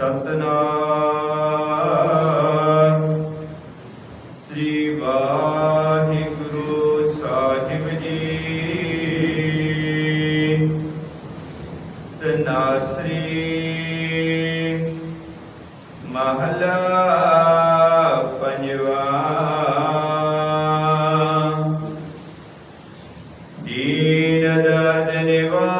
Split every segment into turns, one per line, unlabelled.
ਸਤਨਾਮ। ਸ੍ਰੀ ਵਾਹਿਗੁਰੂ ਸਾਹਿਬ ਜੀ। ਤਨਾਸਰੀ ਮਹਲਾ ਪੰਜਵਾ। ਦੀਨ ਦਰਦ ਨਿਵਾਰ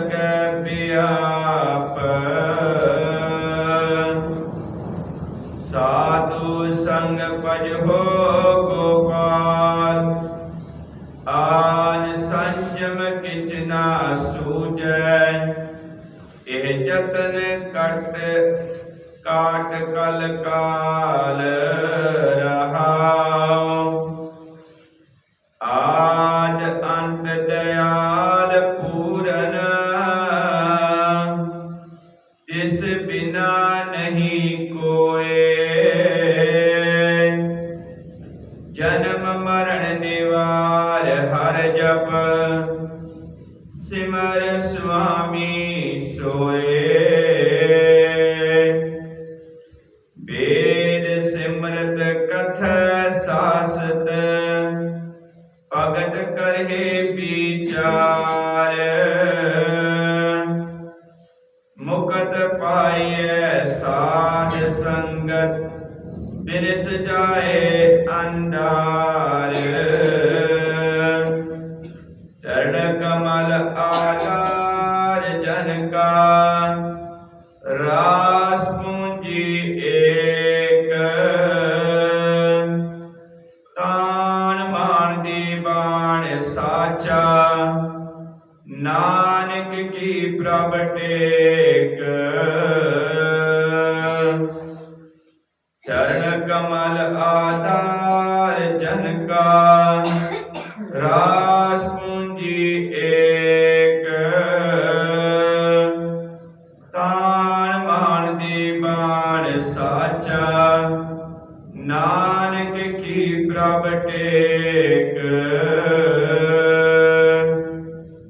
ਸਕੈ ਬਿਆਪ ਸਾਧੂ ਸੰਗ ਪਜ ਹੋ ਗੋਪਾਲ, ਆਜ ਸੰਜਮ ਕਿਚ ਨਾ ਸੂਜੈ ਇਹ ਜਤਨ ਕਟ ਕਾਟ ਕਲ ਕਾਲ ਸਿਮਰ ਸੁਆਮੀ ਸੋਏ। ਵੇਦ ਸਿਮਰਤ ਕਥ ਸਾਸਤ, ਭਗਤ ਕਰਹਿ ਵਿਚਾਰ। ਮੁਕਤ ਪਾਈਐ ਸਾਧ ਸੰਗਤ, ਬਿਨਸ ਜਾਏ ਅੰਧਾਰ। ਚਰਨ ਕਮਲ ਆਧਾਰ ਜਨ ਕਾ ਰਾਸ ਪੂੰਜੀ ਏਕ ਤਾਨ ਮਾਨ ਦੀ ਬਾਣ ਸਾਚਾ ਨਾਨਕ ਕੀ ਪ੍ਰਭ ਟੇਕ ਚਰਨ ਕਮਲ ਆਧਾਰ ਜਨ ਕਾ ਰਾਸ ਦੀ ਬਾਣ ਸਾਚਾ। ਨਾਨਕ ਕੀ ਪ੍ਰਭ ਟੇਕ।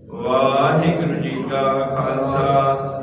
ਵਾਹਿਗੁਰੂ ਜੀ ਕਾ ਖਾਲਸਾ।